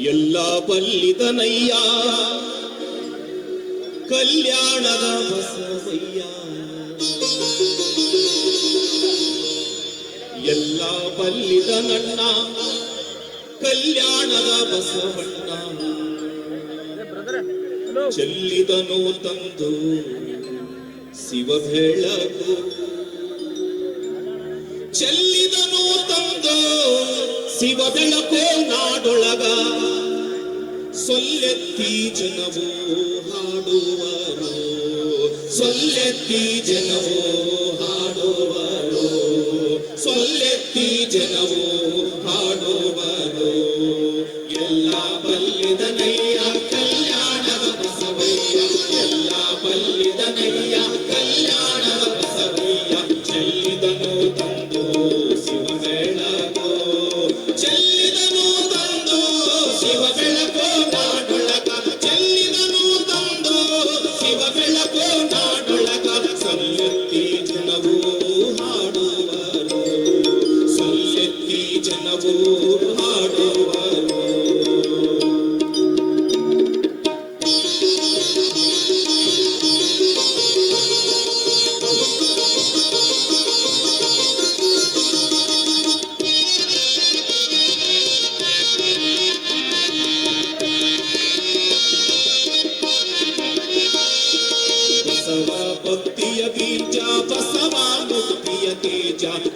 ಎಲ್ಲ ಬಲ್ಲಿದನಯ್ಯ ಕಲ್ಯಾಣದ ಬಸವಯ್ಯ. ಎಲ್ಲ ಬಲ್ಲಿದನಣ್ಣ ಕಲ್ಯಾಣದ ಬಸವಣ್ಣ. ಚೆಲ್ಲಿದನು ತಂದು. ಶಿವ ಬೆಳಕು ಚೆಲ್ಲಿದನು ತಂದು ಶಿವ ಬೆಳಕೋ ನಾಡೊಳಗ. ಸೊಲ್ಲೆತ್ತಿ ಜನವೋ ಹಾಡುವರು ಸೊಲ್ಲೆತ್ತಿ ಜನವೋ ಹಾಡುವರು ಸೊಲ್ಲೆತ್ತಿ ಜನವು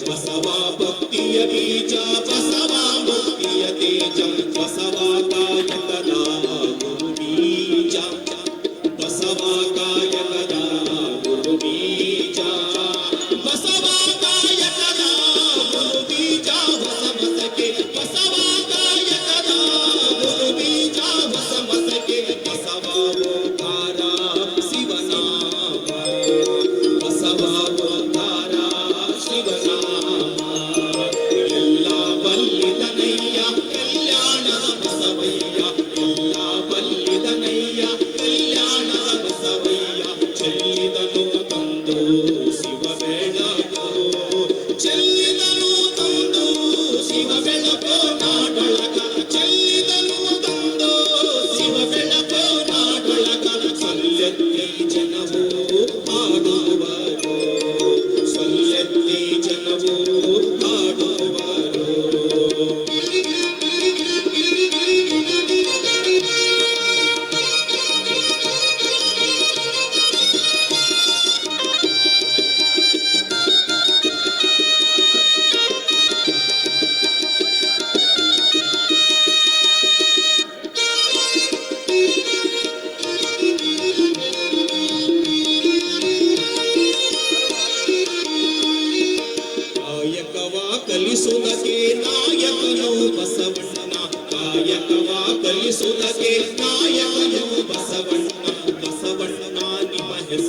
बसवा भक्ति ಜಗತ್ತಿ ಜನವೋ ಮಾಡುವ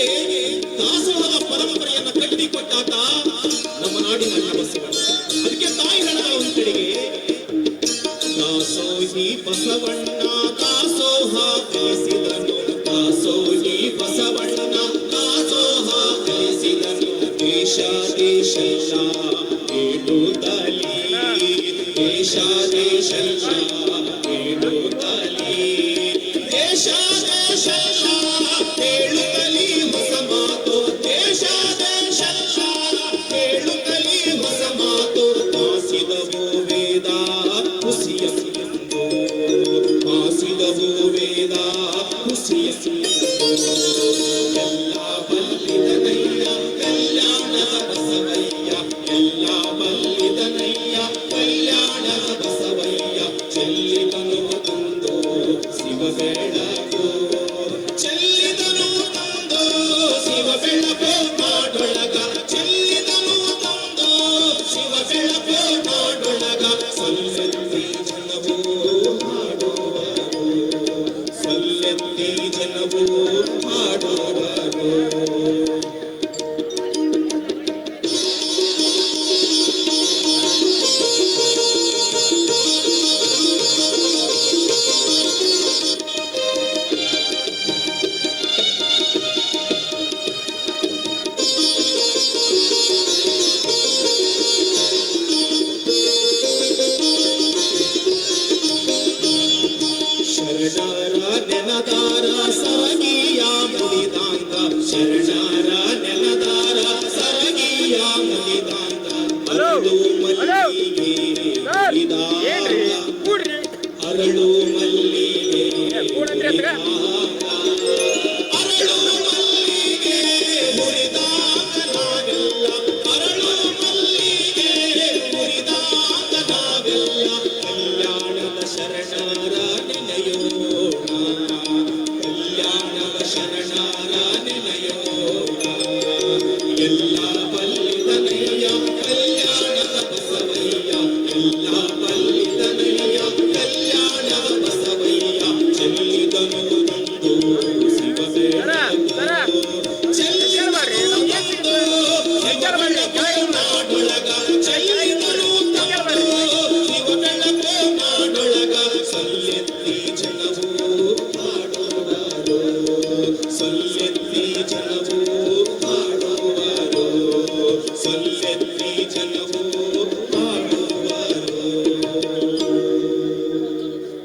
Hey.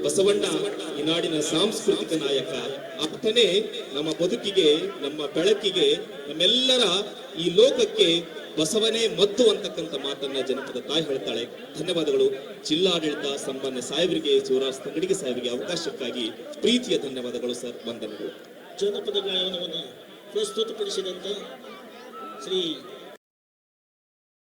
ಬಸವಣ್ಣ ಈ ನಾಡಿನ ಸಾಂಸ್ಕೃತಿಕ ನಾಯಕ. ಅಪ್ಪನೇ ನಮ್ಮ ಬದುಕಿಗೆ ನಮ್ಮ ಬೆಳಕಿಗೆ ನಮ್ಮೆಲ್ಲರ ಈ ಲೋಕಕ್ಕೆ ಬಸವನೇ ಮತ್ತು ಅಂತಕ್ಕಂಥ ಮಾತನ್ನ ಜನಪದ ತಾಯಿ ಹೇಳ್ತಾಳೆ. ಧನ್ಯವಾದಗಳು. ಜಿಲ್ಲಾಡಳಿತ ಸಂಬಂಧ ಸಾಹೇಬರಿಗೆ, ಶಿವರಾಜ್ ತಂಗಡಿಗೆ ಸಾಹೇಬರಿಗೆ ಅವಕಾಶಕ್ಕಾಗಿ ಪ್ರೀತಿಯ ಧನ್ಯವಾದಗಳು ಸರ್. ವಂದನೆಗಳು. ಜನಪದ ಗಾಯನವನ್ನು ಪ್ರಸ್ತುತಪಡಿಸಿದಂತ ಶ್ರೀ